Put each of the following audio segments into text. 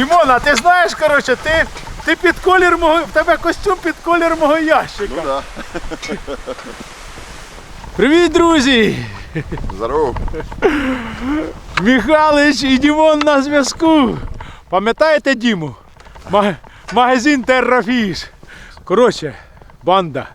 Дімона, ти знаєш, коротше, ти, ти під колір мого. В тебе костюм під колір мого ящика. Ну да. Привіт, друзі! Здорово. Михалич і Дімон на зв'язку. Пам'ятаєте Діму? Ма- магазин Террафіш. Коротше, банда.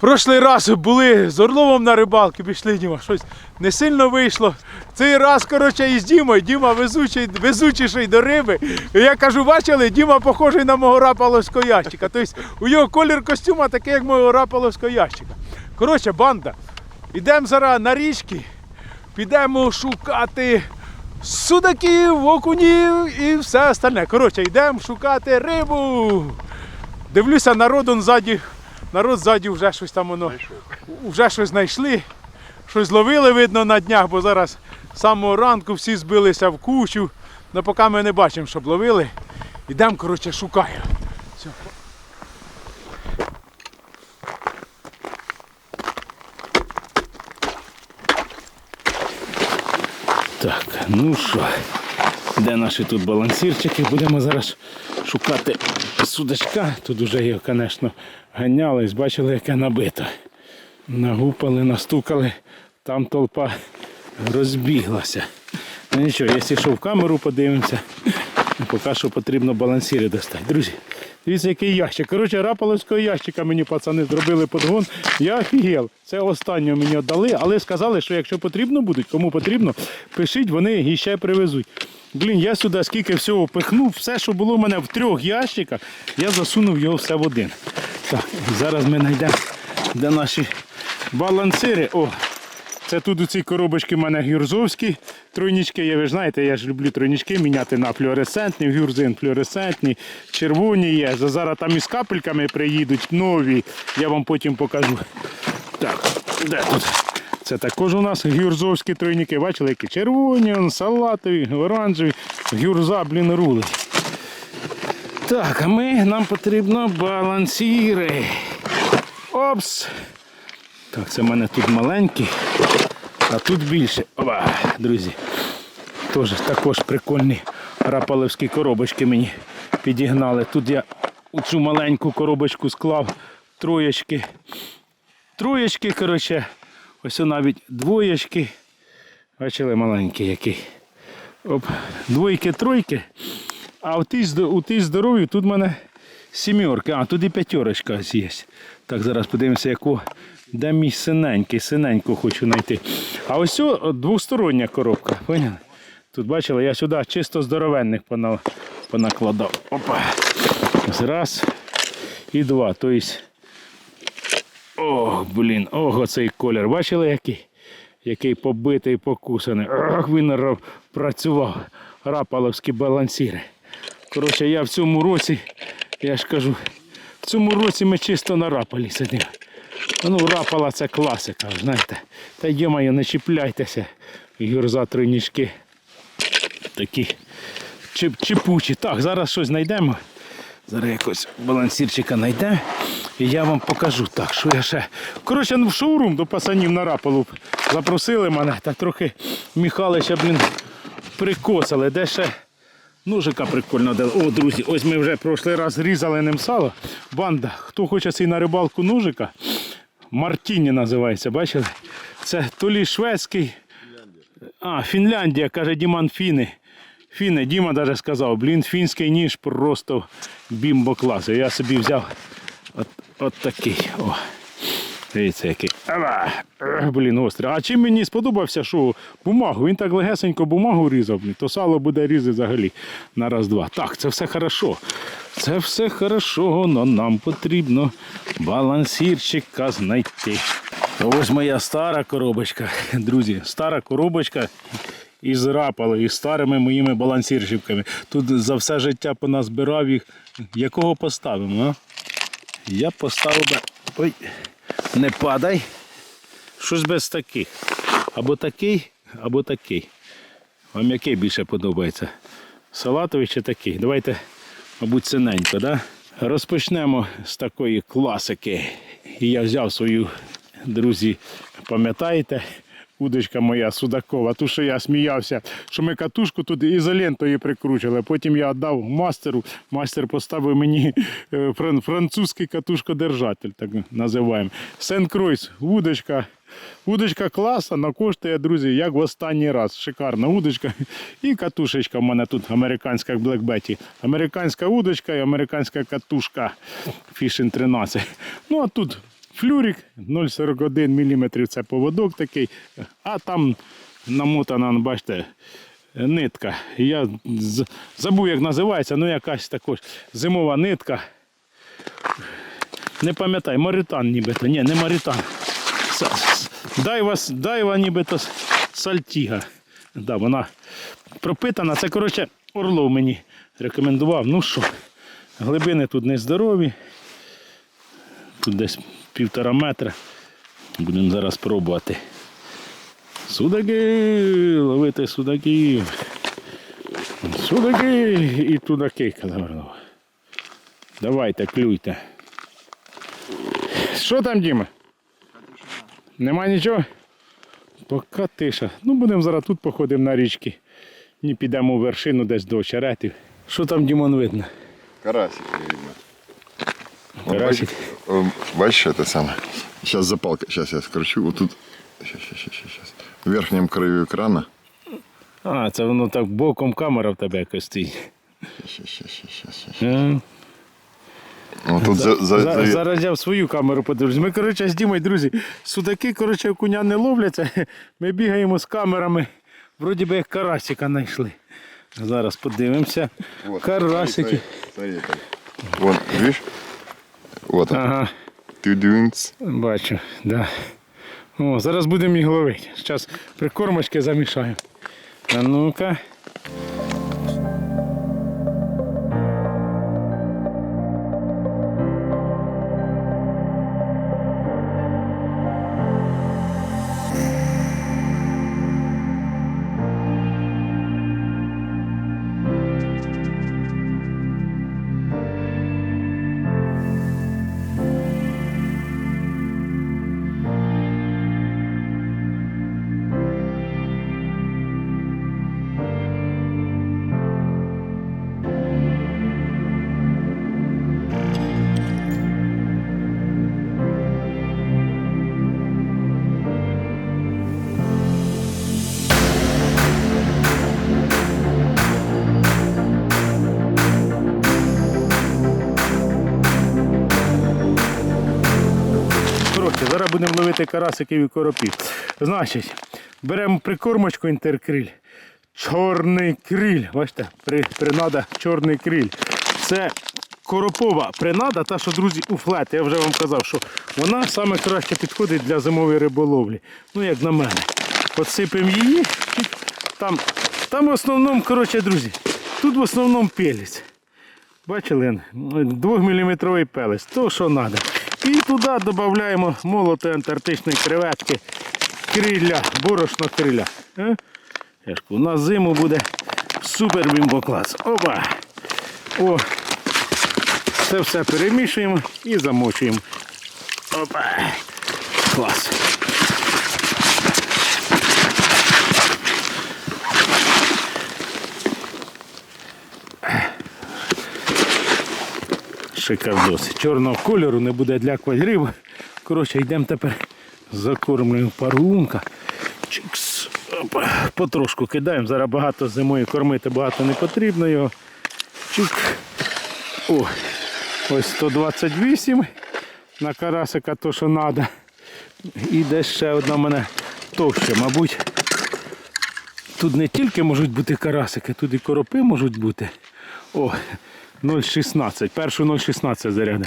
Прошлий раз були з Орловом на рибалки, пішли Діма, щось не сильно вийшло. Цей раз, коротше, із Дімою. Діма везучий, везучіший до риби. І я кажу, бачили, Діма похожий на мого рапаловського ящика. Тобто у його колір костюма такий, як мого рапаловського ящика. Коротше, банда. Ідемо зараз на річки, підемо шукати судаків, окунів і все остальне. Коротше, йдемо шукати рибу. Дивлюся, народ он ззаді, народ ззаді вже щось там воно. Вже щось знайшли. Щось зловили, видно, на днях, бо зараз з самого ранку всі збилися в кучу. Ну поки ми не бачимо, щоб ловили. Йдемо, коротше, шукаємо. Все. Так, ну що, де наші тут балансірчики? Будемо зараз шукати судачка. Тут вже його, звісно, ганяли, бачили, яке набито. Нагупали, настукали, там толпа розбіглася. Ну нічого, якщо що в камеру подивимося, ну, поки що потрібно балансіри достати. Друзі, дивіться, який ящик. Коротше, рапаловського ящика мені пацани зробили подгон. Я офігел. Це останнє мені віддали, але сказали, що якщо потрібно буде, кому потрібно, пишіть, вони і ще привезуть. Блін, я сюди скільки всього пихнув, все, що було в мене в трьох ящиках, я засунув його все в один. Так, зараз ми знайдемо, де наші балансири. О, це тут у цій коробочці в мене гюрзовські тройнички. Я ви ж знаєте, я ж люблю тройнички міняти на флюоресцентні, гюрзин флюоресцентні, червоні є. За- Зараз там із капельками приїдуть нові. Я вам потім покажу. Так, де тут? Це також у нас гюрзовські тройники. Бачили, які червоні, салатові, оранжеві, гюрза, блін, рули. Так, а ми нам потрібно балансіри. Опс. Так, це в мене тут маленький, а тут більше. Опа, друзі. Тож, також прикольні рапалевські коробочки мені підігнали. Тут я цю маленьку коробочку склав троєчки. Троєчки, коротше, ось навіть двоєчки. Бачили маленький який. Оп, двойки, тройки. А у тій, у тут в мене сімерки. А, тут і п'ятерочка є. Так, зараз подивимося, яку. Де мій синенький, синеньку хочу знайти. А ось двостороння коробка. Поняли? Тут бачили, я сюди чисто здоровенних понакладав. Опа. Раз і два. Тобто. Ох, блін, ого, цей колір. Бачили який? Який побитий, покусаний. Ох, він ра- працював. Рапаловські балансіри. Коротше, я в цьому році, я ж кажу, в цьому році ми чисто на рапалі сидимо. Ну, рапала це класика, знаєте. Та йомаю, не чіпляйтеся. Юрза тройнічки. Такі чіп, чіпучі. Так, зараз щось знайдемо. Зараз якось балансірчика знайдемо. І я вам покажу. Так, що я ще. Коротше, ну, в шоурум до пасанів на рапалу запросили мене, та трохи Михалича, блін, прикосали. Де ще ножика прикольно дали. О, друзі, ось ми вже прошлий раз різали ним сало. Банда, хто хоче цей на рибалку ножика, Мартіні називається, бачили? Це то лі шведський. А, Фінляндія, каже Діман Фіни. Фіни, Діма навіть сказав, блін, фінський ніж просто бімбо клас. Я собі взяв от, такий. О. Дивіться, який. Ава! Блін, гострий. А чим мені сподобався, що бумагу, він так легесенько бумагу різав, то сало буде різати взагалі на раз-два. Так, це все хорошо. Це все хорошо, але нам потрібно балансірчика знайти. Ось моя стара коробочка, друзі, стара коробочка із рапали, із старими моїми балансірчиками. Тут за все життя поназбирав їх. Якого поставимо? а? Я поставив би. Ой, не падай. Щось без таких. Або такий, або такий. Вам який більше подобається? Салатовий чи такий? Давайте, мабуть, синенько, да? Розпочнемо з такої класики. І я взяв свою, друзі, пам'ятаєте, удочка моя судакова. Ту, що я сміявся, що ми катушку туди ізолентою прикручували. Потім я віддав мастеру. Мастер поставив мені е, французький катушкодержатель, так називаємо. Сен-Кройс, удочка. Удочка класа, але коштує, друзі, як в останній раз. Шикарна удочка. І катушечка в мене тут американська Black Betty. Американська удочка і американська катушка Fishing 13. Ну а тут флюрик 0,41 мм це поводок такий, а там намотана, бачите, нитка. Я забув, як називається, ну якась також зимова нитка. Не пам'ятаю, маритан нібито. Ні, не маритан. Дайва, дайва нібито сальтіга. Да, вона пропитана. Це, коротше, Орлов мені рекомендував. Ну що, глибини тут нездорові. Тут десь півтора метра. Будемо зараз пробувати. Судаки, ловити судаків. Судаки і тудаки, казав. Давайте, клюйте. Що там, Діма? Нема нічого? Пока тиша. Ну, будемо зараз тут походимо на річки. І підемо в вершину десь до очеретів. Що там, Дімон, видно? Карасик, видно. Вот Карасик. бачишь, э, Бачишь это самое? Сейчас запалка, сейчас я скручу. Вот тут, сейчас, сейчас, сейчас, сейчас. В верхнем краю экрана. А, це воно так боком камера в тебе якось стоїть. Сейчас, сейчас, сейчас, сейчас. Е, Вот тут за, за, За- за- Зараз я в свою камеру подивлюсь. Ми, коротше, з Дімою, друзі, судаки, коротше, окуня не ловляться. Ми бігаємо з камерами. Вроді би як карасика знайшли. Зараз подивимося. Вот, Карасики. Смотри, смотри, смотри. Вон, видишь? Вот. Ага, Тюдюнц. бачу, да. О, зараз будемо їх ловити. Зараз прикормочки замішаємо. А ну-ка. Будемо ловити карасиків і коропів. Значить, беремо прикормочку інтеркриль. Чорний криль. Бачите, принада чорний криль. Це коропова принада, та, що, друзі, у флет. Я вже вам казав, що вона саме краще підходить для зимової риболовлі. Ну, як на мене. Подсипемо її. Там, там в основному, коротше, друзі, тут в основному пелець. Бачили? 2-мм пелець, то що треба. І туди додаємо молоти антарктичної креветки, крилля, борошно крилля. У нас на зиму буде супер бімбоклас. Опа! О! Це все перемішуємо і замочуємо. Опа! Клас! Шикардос. Чорного кольору не буде для квадриби. Коротше, йдемо тепер закормлюємо парунка. Чикс. Опа. Потрошку кидаємо. Зараз багато зимою кормити багато не потрібно його. Чик. О, ось 128 на карасика то, що треба. І десь ще одна мене товща, мабуть. Тут не тільки можуть бути карасики, тут і коропи можуть бути. О, 0,16. Першу 0,16 заряду.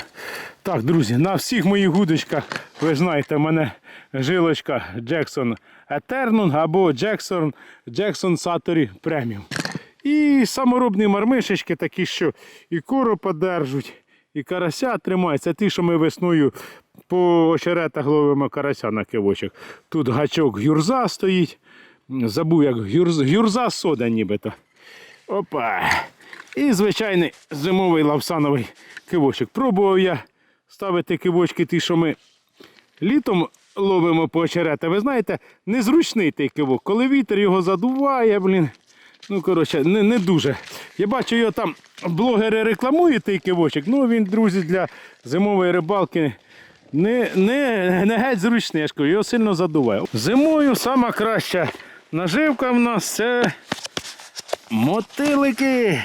Так, друзі, на всіх моїх гудочках, ви знаєте, в мене жилочка Jackson Eternum або Jackson, Jackson Satori Premium. І саморобні мармишечки такі, що і коропа держуть, і карася тримають. Це ті, що ми весною по очеретах ловимо карася на кивочок. Тут гачок гюрза стоїть. Забув, як гюрза, гюрза сода нібито. Опа. І звичайний зимовий лавсановий кивочок. Пробував я ставити кивочки ті, що ми літом ловимо по очерета. Ви знаєте, незручний той кивок. Коли вітер його задуває, блін. Ну, коротше, не, не дуже. Я бачу, його там блогери рекламують той кивочок. Ну він, друзі, для зимової рибалки не, не, не геть зручний, я ж кажу, його сильно задуває. Зимою сама краща наживка в нас це мотилики.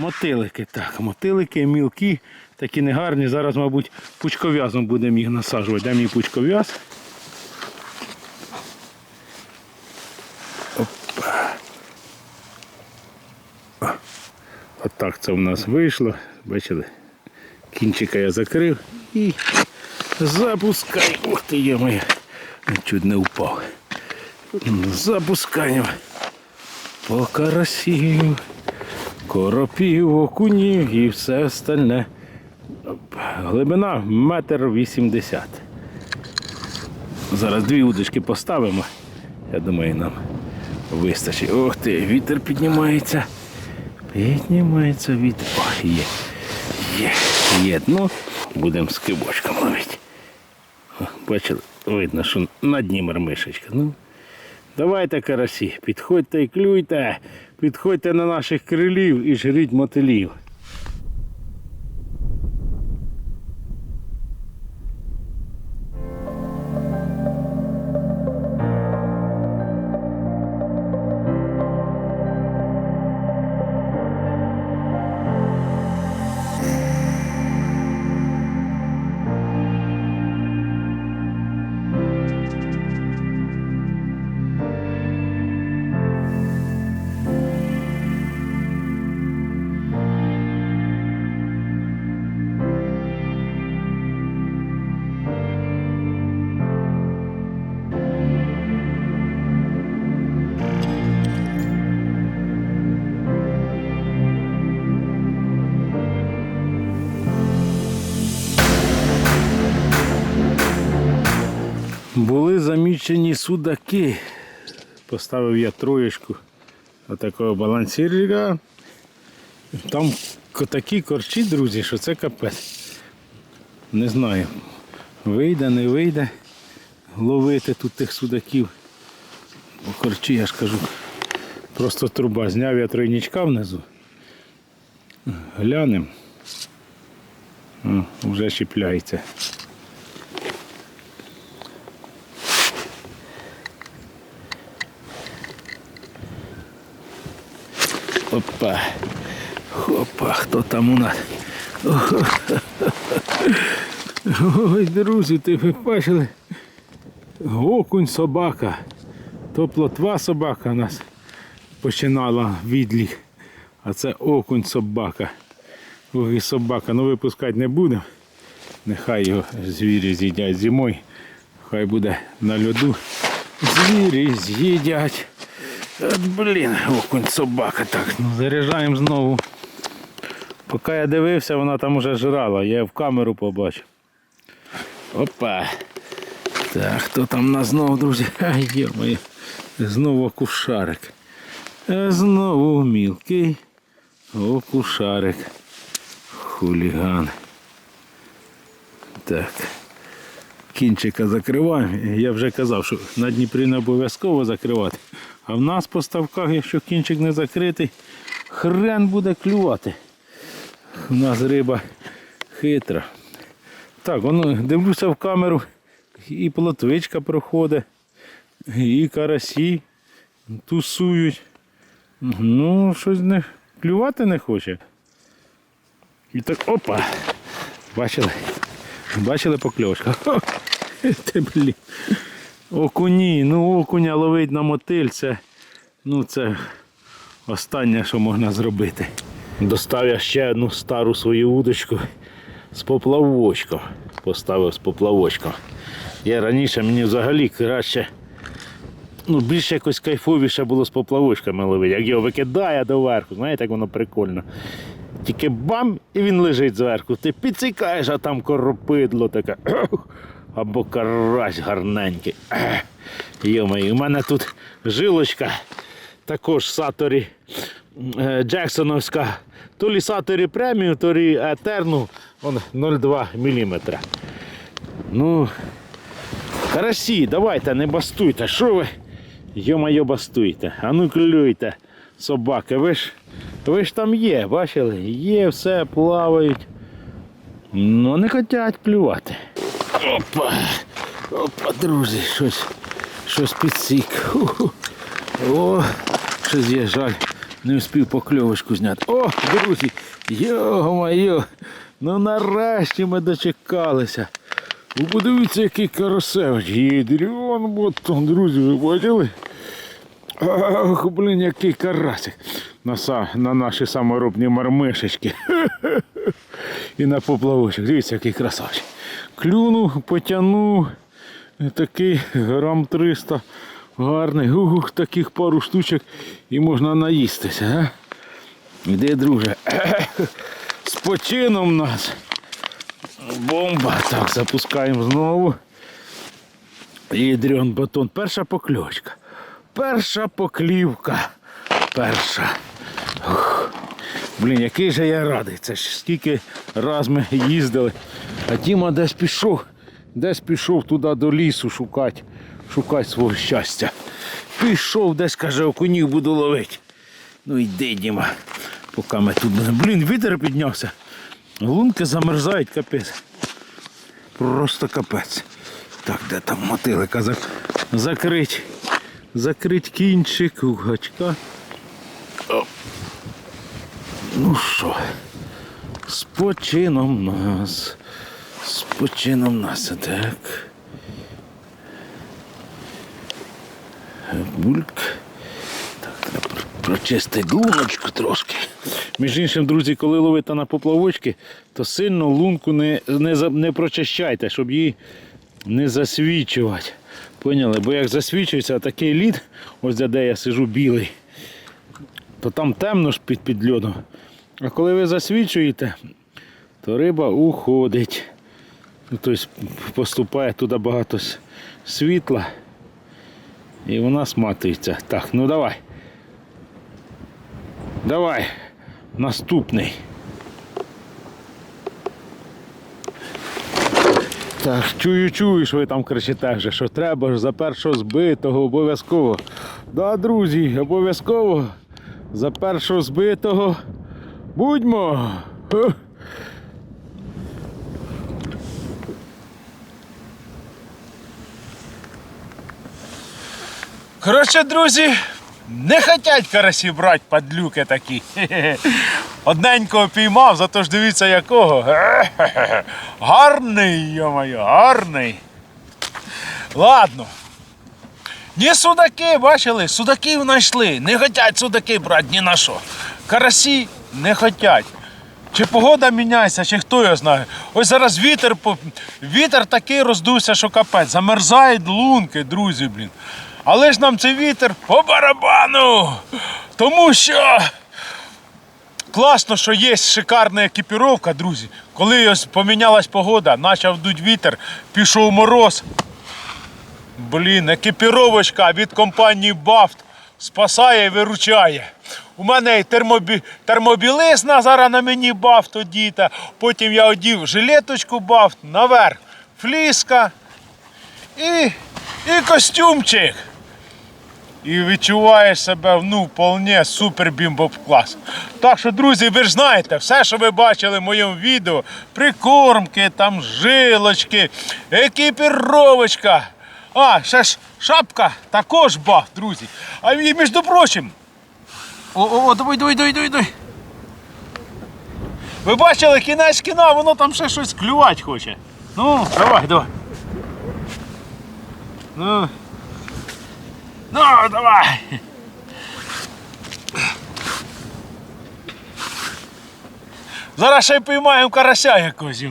Мотилики, так, мотилики мілкі, такі негарні. Зараз, мабуть, пучков'язом будемо їх насаджувати. Де мій пучков'яз? Отак це в нас вийшло. Бачили? Кінчика я закрив і запускаю. Ух ти, є моя. Чуть не впав. Запускаємо по карасів, коропів, окунів і все остальне. Глибина метр вісімдесят. Зараз дві удочки поставимо. Я думаю, нам вистачить. Ох ти, вітер піднімається. Піднімається вітер. О, є. Є, є дно. Будемо з кибочком ловити. Бачили, видно, що на дні мармишечка. Ну, давайте, карасі, підходьте і клюйте, підходьте на наших крилів і жріть мотилів. Були судаки. Поставив я троєчку отакого балансірчика. Там такі корчі, друзі, що це капець. Не знаю. Вийде, не вийде ловити тут тих судаків. Бо корчі, я ж кажу, просто труба. Зняв я тройничка внизу. Глянем. О, вже чіпляється. Опа. Опа, хто там у нас? Ой, друзі, ти ви бачили? Окунь собака. То плотва собака у нас починала відлік. А це окунь собака. Ой, собака. Ну випускати не будемо. Нехай його звірі з'їдять зимою. Хай буде на льоду. Звірі з'їдять. Блін, окунь собака так. Ну, заряджаємо знову. Поки я дивився, вона там уже жрала, я в камеру побачив. Опа. Так, хто там у нас знову, друзі? Ай, йо-моє. Знову окушарик. Е, Знову мілкий окушарик. Хуліган. Так. Кінчика закриваємо. Я вже казав, що на Дніпрі не обов'язково закривати. А в нас по ставках, якщо кінчик не закритий, хрен буде клювати. У нас риба хитра. Так, воно дивлюся в камеру, і плотвичка проходить, і карасі тусують. Ну, щось не клювати не хоче. І так опа! Бачили? Бачили покльовочка? Ти блін. Окуні, ну окуня ловить на мотиль, це, ну це останнє, що можна зробити. Достав я ще одну стару свою удочку з поплавочком. Поставив з поплавочком. Я раніше мені взагалі краще, ну більш якось кайфовіше було з поплавочками ловити. Як його викидає доверху, знаєте, як воно прикольно. Тільки бам, і він лежить зверху. Ти підцікаєш, а там коропидло таке. Або карась гарненький. Йомай, у мене тут жилочка, також Саторі е, Джексоновська. То лі Саторі премію, то лі етерну, он 0,2 мм. Ну, Карасі, давайте, не бастуйте. Що ви? Йо-моє, бастуйте. А ну клюйте, собаки. Ви ж, ви ж там є, бачили? Є, все, плавають. Ну, не хочуть клювати. Опа. Опа, друзі, щось, щось підсік. О, щось є, жаль. Не встиг покльовочку зняти. О, друзі, йо-моє, ну нарешті ми дочекалися. Ви подивіться, який карасевич. Єдріон, ботон, друзі, ви бачили? Ах, блін, який карасик. На, на наші саморобні мармишечки. І на поплавочок. Дивіться, який красавчик. Клюнув, потягнув. Такий грам 300. Гарний. Ух, таких пару штучок і можна наїстися. А? Іди, друже. З почином нас. Бомба. Так, запускаємо знову. Ядрен батон. Перша покльовочка. Перша поклівка. Перша. Ух. Блін, який же я радий. Це ж скільки раз ми їздили. А Діма десь пішов, десь пішов туди до лісу шукати, шукати свого щастя. Пішов, десь каже, окунів буду ловити. Ну йди, Діма, поки ми тут будемо. Блін, вітер піднявся. Лунки замерзають, капець. Просто капець. Так, де там мотилика зак... закрить. Закрить кінчик у гачка. Ну що, з почином нас. З почином нас. Так. Бульк. Так, прочистити луночку трошки. Між іншим, друзі, коли ловите на поплавочки, то сильно лунку не, не, не прочищайте, щоб її не засвічувати. Поняли? Бо як засвічується такий лід, ось де я сижу білий, то там темно ж під, під льодом. А коли ви засвічуєте, то риба уходить. Ну, тобто поступає туди багато світла. І вона сматується. Так, ну давай. Давай. Наступний. Так, чую, чую, що ви там кричите вже, що треба ж за першого збитого обов'язково. Да, друзі, обов'язково за першого збитого. Будьмо. Коротше, друзі, не хотять карасі брати падлюки такі. Одненького піймав, зато ж дивіться якого. Гарний, йо-моє, гарний. Ладно. Ні судаки, бачили, судаків знайшли. Не хотять судаки брати ні на що. Карасі не хотять. Чи погода міняється, чи хто його знає. Ось зараз вітер, вітер такий роздувся, що капець. Замерзають лунки, друзі, блін. Але ж нам цей вітер по барабану. Тому що класно, що є шикарна екіпіровка, друзі. Коли ось помінялась погода, почав дуть вітер, пішов мороз. Блін, екіпіровочка від компанії Бафт спасає і виручає. У мене термобі... термобілизна зараз на мені Бафт одіта. Потім я одів жилеточку Бафт, наверх фліска і, і костюмчик. І відчуваєш себе ну, вполне супер бімбоп клас. Так що, друзі, ви ж знаєте, все, що ви бачили в моєму відео, прикормки, там жилочки, екіпіровочка. А, ще ж шапка також баф, друзі. А і між прочим. О, о, о, давай, давай, давай, давай, давай. Ви бачили кінець кіна, воно там ще щось клювати хоче. Ну, давай, давай. Ну. Ну, давай. Зараз ще й піймаємо карася якогось.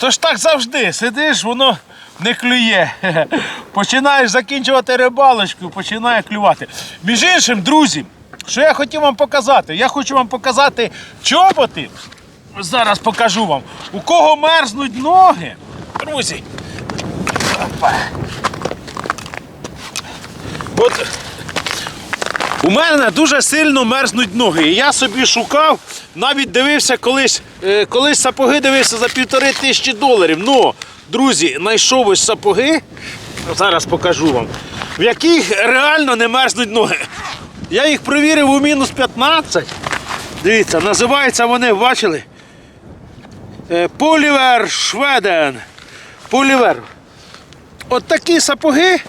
То ж так завжди, сидиш, воно не клює. Починаєш закінчувати рибалочку, починає клювати. Між іншим, друзі, що я хотів вам показати? Я хочу вам показати чоботи. Зараз покажу вам. У кого мерзнуть ноги. Друзі. Опа. От У мене дуже сильно мерзнуть ноги. І я собі шукав, навіть дивився колись, е, колись сапоги дивився за півтори тисячі доларів. Ну, друзі, знайшов ось сапоги. Зараз покажу вам, в яких реально не мерзнуть ноги. Я їх провірив у мінус 15. Дивіться, називаються вони, бачили? Е, Полівер Шведен. Полівер. От такі сапоги.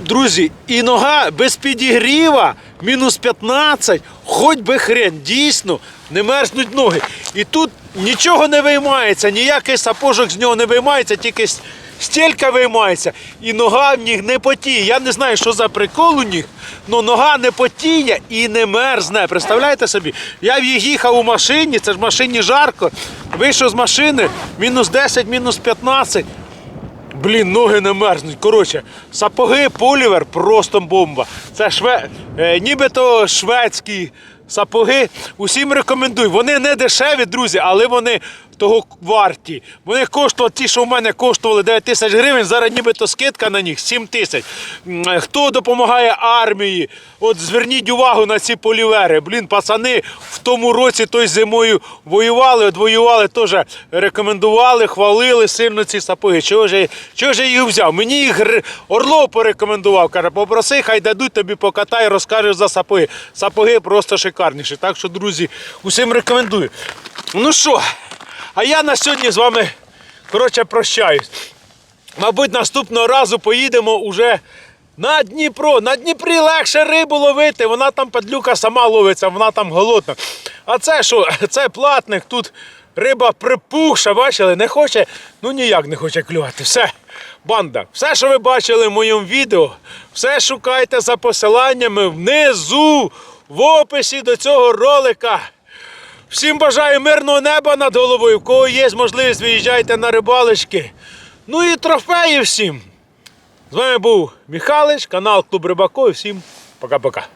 Друзі, і нога без підігріва, мінус 15, хоч би хрен, дійсно, не мерзнуть ноги. І тут нічого не виймається, ніякий сапожок з нього не виймається, тільки с- стілька виймається. І нога в них не потіє. Я не знаю, що за прикол у них, але нога не потіє і не мерзне. Представляєте собі? Я їхав у машині, це ж в машині жарко. Вийшов з машини, мінус 10, мінус 15. Блін, ноги не мерзнуть. Коротше, сапоги Полівер просто бомба. Це шве... е, нібито шведські сапоги. Усім рекомендую. Вони не дешеві, друзі, але вони того варті. Вони коштували, ті, що в мене коштували 9 тисяч гривень, зараз нібито скидка на них 7 тисяч. Е, Хто допомагає армії? От зверніть увагу на ці полівери. Блін, пацани в тому році той зимою воювали, от воювали, теж рекомендували, хвалили сильно ці сапоги. Чого ж, чого ж я їх взяв? Мені їх Орлов порекомендував. Каже, попроси, хай дадуть тобі покатай, розкажеш за сапоги. Сапоги просто шикарніші. Так що, друзі, усім рекомендую. Ну що, а я на сьогодні з вами коротше прощаюсь. Мабуть, наступного разу поїдемо уже на Дніпро. На Дніпрі легше рибу ловити, вона там падлюка сама ловиться, вона там голодна. А це що? Це платник, тут риба припухша, бачили, не хоче, ну ніяк не хоче клювати. Все, банда, все, що ви бачили в моєму відео, все шукайте за посиланнями внизу, в описі до цього ролика. Всім бажаю мирного неба над головою. В кого є можливість, виїжджайте на рибалочки. Ну і трофеї всім. З вами був Михалич, канал Клуб Рибако. Всім пока-пока.